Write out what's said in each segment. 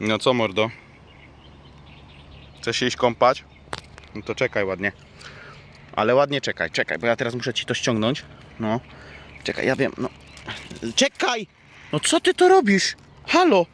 No co mordo? Chcesz iść kąpać? No to czekaj ładnie. Ale ładnie czekaj, czekaj, bo ja teraz muszę ci to ściągnąć. No. Czekaj, ja wiem, no. Czekaj! No co ty to robisz? Halo!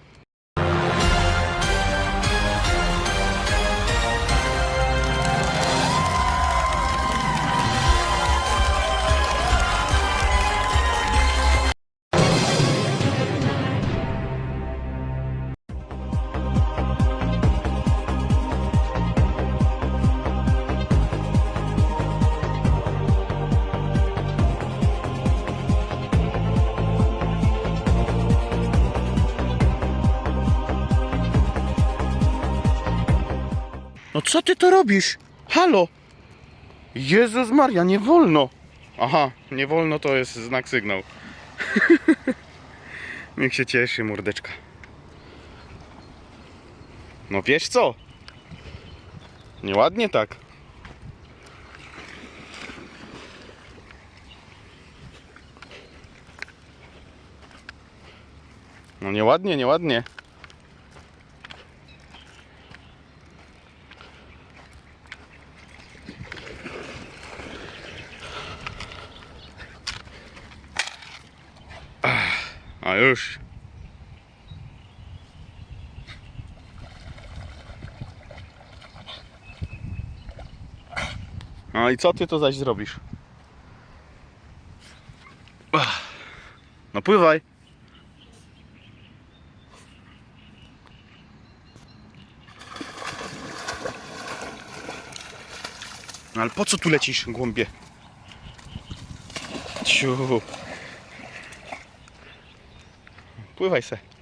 No co ty to robisz? Halo! Jezus Maria, nie wolno! Aha, nie wolno to jest znak sygnał. Niech się cieszy, mordeczka. No wiesz co? Nieładnie tak. No nieładnie, nieładnie. A już. No i co ty to zaś zrobisz? No pływaj. No ale po co tu lecisz, głąbie? Ciu. Pływaj se.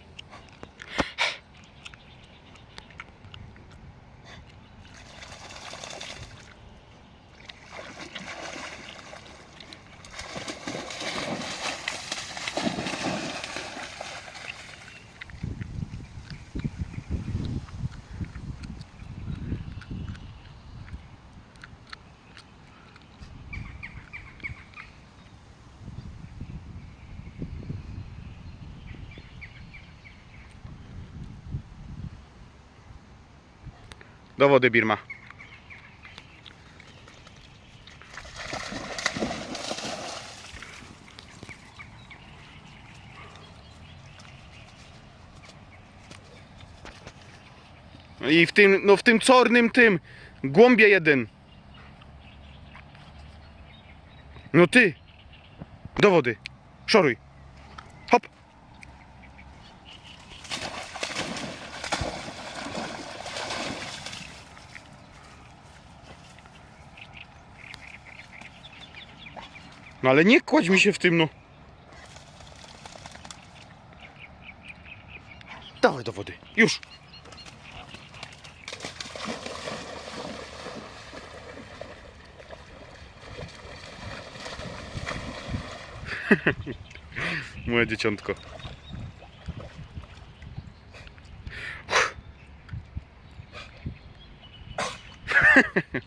Do wody Birma. No I w tym, no w tym czornym tym, głąbie jeden. No ty, do wody, szoruj. Hop. No ale nie kładź mi się w tym, no. Dawaj do wody, już. Moje dzieciątko.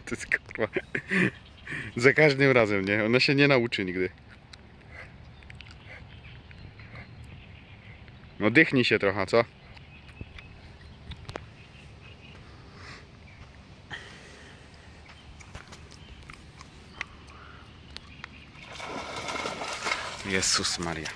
To jest kurwa. Za każdym razem, nie? Ona się nie nauczy nigdy. No dychnij się trochę, co? Jezus Maria.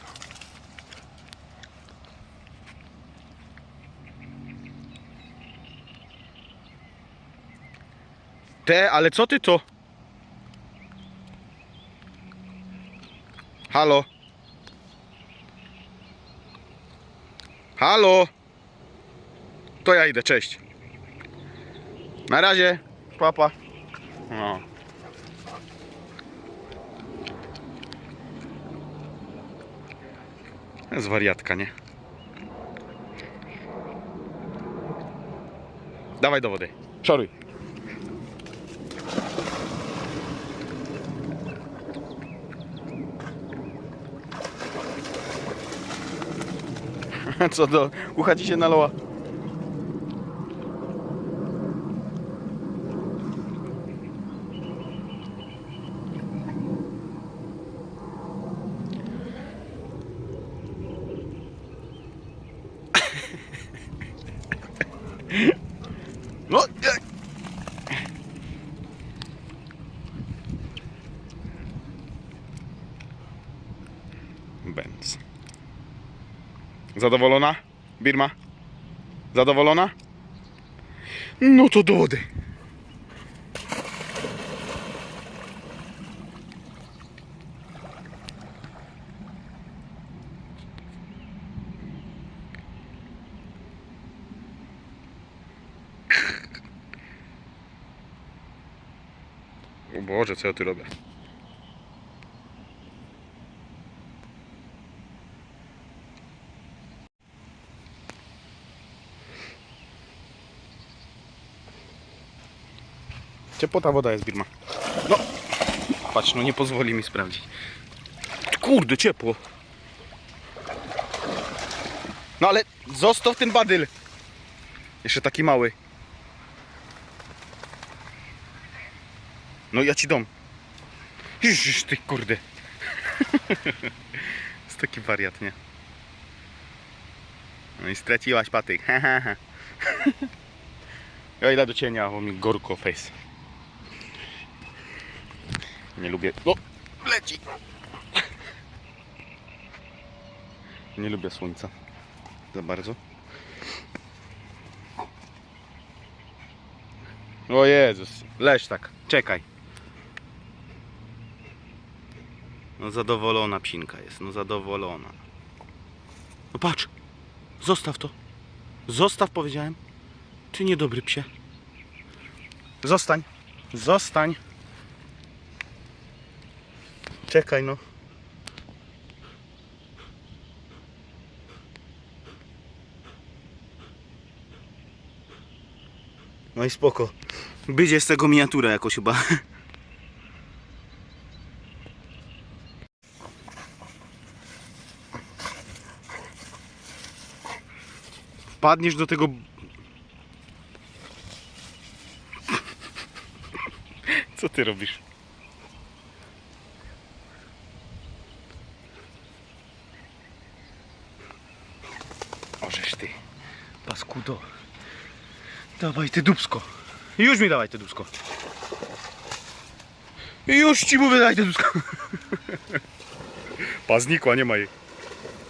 Te, ale co ty to? Halo? Halo? To ja idę, cześć. Na razie, papa. No. Z wariatka, nie? Dawaj do wody. Szoruj. Co do ucha ci się nalała? Zadowolona? Birma? Zadowolona? No to do wody. O Boże, co ja tu robię? Ciepła ta woda jest, Birma. No, patrz, no nie pozwoli mi sprawdzić. Kurde, ciepło. No ale zostaw ten badyl. Jeszcze taki mały. No ja ci dom. Iż, ty kurde. jest taki wariat, nie? No i straciłaś patyk. ja idę do cienia, bo mi gorko face. Nie lubię. O! Leci! Nie lubię słońca. Za bardzo. O Jezus, leż tak, czekaj. No zadowolona psinka jest, no zadowolona. No patrz, zostaw to. Zostaw powiedziałem. Ty niedobry psie. Zostań, zostań. Czekaj no. No i spoko. Będzie z tego miniatura jakoś chyba. Wpadniesz do tego... Co ty robisz? Ożeż ty, paskudo. Dawaj ty dubsko. Już mi dawaj te dubsko. Już ci mówię, daj te dubsko. Pa znikła, nie ma jej.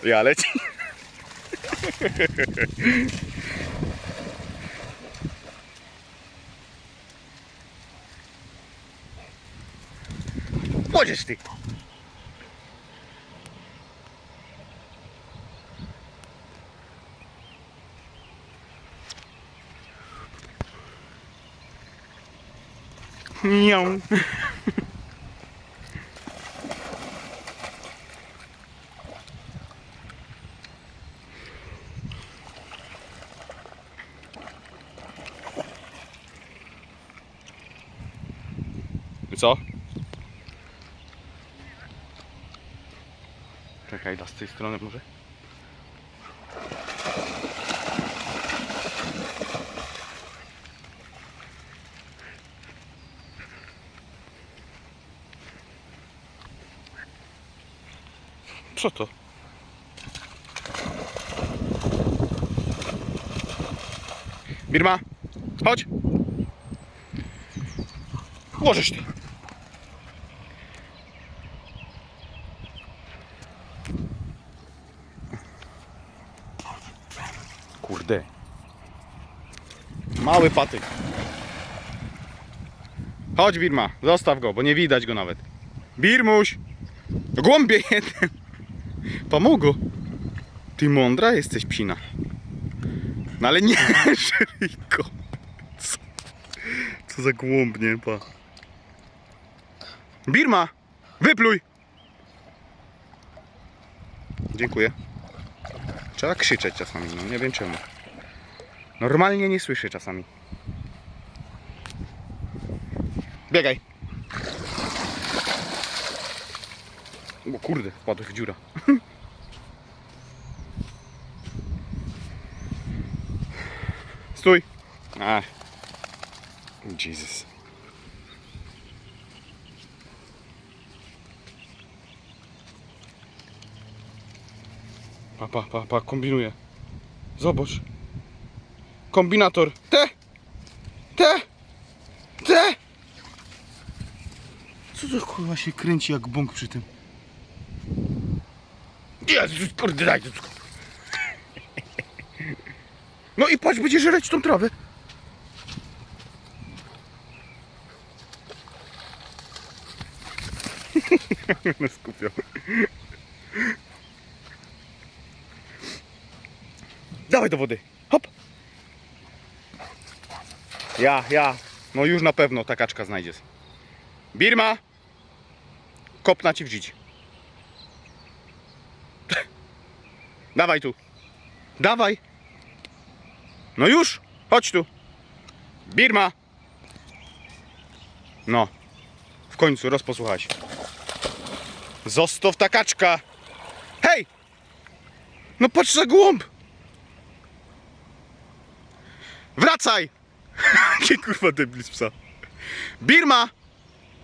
Ja leci. Możesz ty. Nią. I co? Czekaj, da z tej strony może? Co to? Birma, chodź. Możesz ty. Kurde. Mały patyk. Chodź Birma, zostaw go, bo nie widać go nawet. Birmuś! Głąbie jeden. Pomogło. Ty mądra jesteś psina. No ale nie, Szyriko. Co, co za głąbnie, pa. Birma, wypluj. Dziękuję. Trzeba krzyczeć czasami, no nie wiem czemu. Normalnie nie słyszę czasami. Biegaj. O kurde, wpadł w dziura. Stój. Ach. Jesus. Pa, pa, pa, pa, kombinuje. Zobacz. Kombinator. Te! Te! Te! Co to kurwa się kręci jak bąk przy tym? Jezus, kurde, daj to. No i patrz, będzie żreć tą trawę. No skupiał. Dawaj do wody. Hop. Ja, ja. No już na pewno ta kaczka znajdziesz. Birma. Kopna ci w żyć. Dawaj tu. Dawaj. No już. Chodź tu. Birma. No. W końcu rozposłuchaj się. Zostaw ta kaczka. Hej! No patrz za głąb. Wracaj! Jaki kurwa debil z psa. Birma!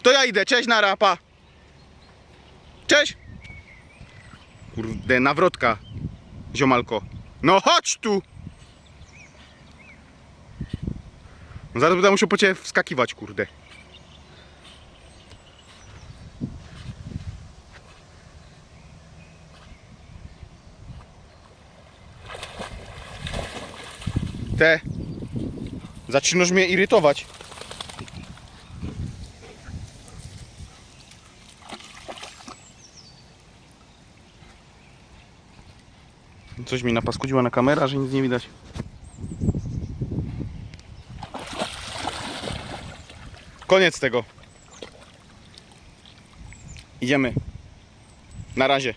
To ja idę, cześć na rapa. Cześć! Kurde, nawrotka. Ziomalko. No chodź tu! Zaraz będę musiał po ciebie wskakiwać, kurde. Te. Zaczynasz mnie irytować. Coś mi napaskudziła na kamera, że nic nie widać. Koniec tego. Idziemy. Na razie.